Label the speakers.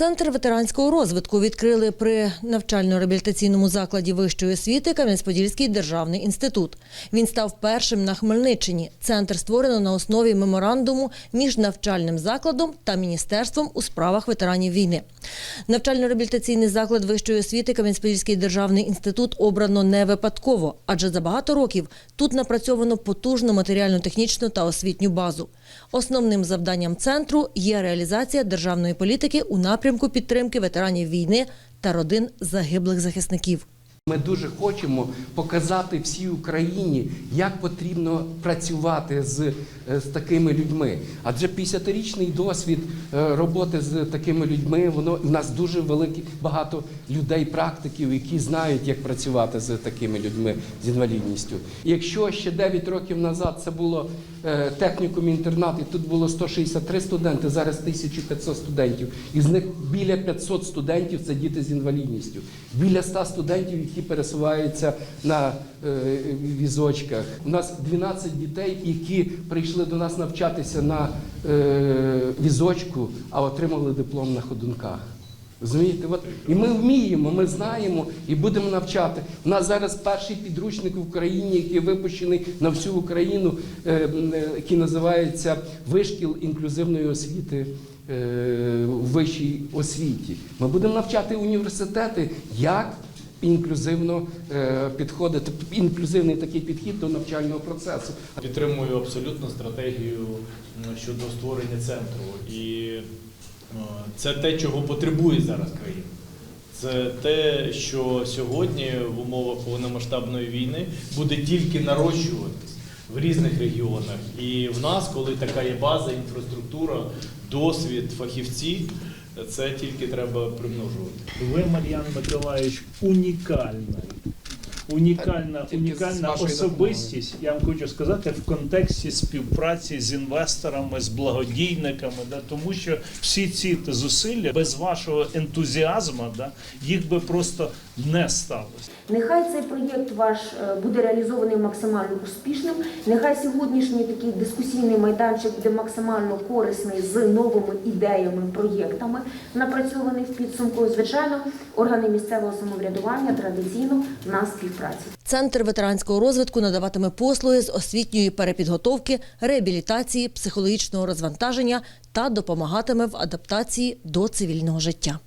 Speaker 1: Центр ветеранського розвитку відкрили при навчально-реабілітаційному закладі вищої освіти Кам'янець-Подільський державний інститут. Він став першим на Хмельниччині. Центр створено на основі меморандуму між навчальним закладом та міністерством у справах ветеранів війни. Навчально-реабілітаційний заклад вищої освіти Кам'янець-Подільський державний інститут обрано не випадково, адже за багато років тут напрацьовано потужну матеріально-технічну та освітню базу. Основним завданням центру є реалізація державної політики у напрямку підтримки ветеранів війни та родин загиблих захисників.
Speaker 2: Ми дуже хочемо показати всій Україні, як потрібно працювати з, е, з такими людьми. Адже 50-річний досвід е, роботи з такими людьми, воно в нас дуже великі багато людей, практиків, які знають, як працювати з такими людьми з інвалідністю. Якщо ще 9 років назад це було е, технікум інтернат, і тут було 163 студенти, зараз 1500 студентів. Із них біля 500 студентів це діти з інвалідністю. Біля 100 студентів, які пересуваються на е, візочках. У нас 12 дітей, які прийшли до нас навчатися на е, візочку, а отримали диплом на ходунках. Розумієте, от і ми вміємо, ми знаємо і будемо навчати. У нас зараз перший підручник в Україні, який випущений на всю Україну, е, який називається Вишкіл інклюзивної освіти в вищій освіті. Ми будемо навчати університети, як інклюзивно е, підходити, інклюзивний такий підхід до навчального процесу.
Speaker 3: Підтримую абсолютно стратегію щодо створення центру. І е, це те, чого потребує зараз країна. Це те, що сьогодні в умовах повномасштабної війни буде тільки нарощуватись в різних регіонах. І в нас, коли така є база, інфраструктура, досвід, фахівці, це тільки треба примножувати.
Speaker 4: Ви, Мар'ян Миколаївич, унікальна, Унікальна,
Speaker 2: унікальна
Speaker 4: особистість, я вам хочу сказати, в контексті співпраці з інвесторами, з благодійниками, да, тому що всі ці зусилля без вашого ентузіазму, да, їх би просто не сталося.
Speaker 5: Нехай цей проєкт ваш е, буде реалізований максимально успішним. Нехай сьогоднішній такий дискусійний майданчик буде максимально корисний з новими ідеями, проєктами, напрацьований в підсумку. Звичайно, органи місцевого самоврядування традиційно на співпраці.
Speaker 1: Центр ветеранського розвитку надаватиме послуги з освітньої перепідготовки, реабілітації, психологічного розвантаження та допомагатиме в адаптації до цивільного життя.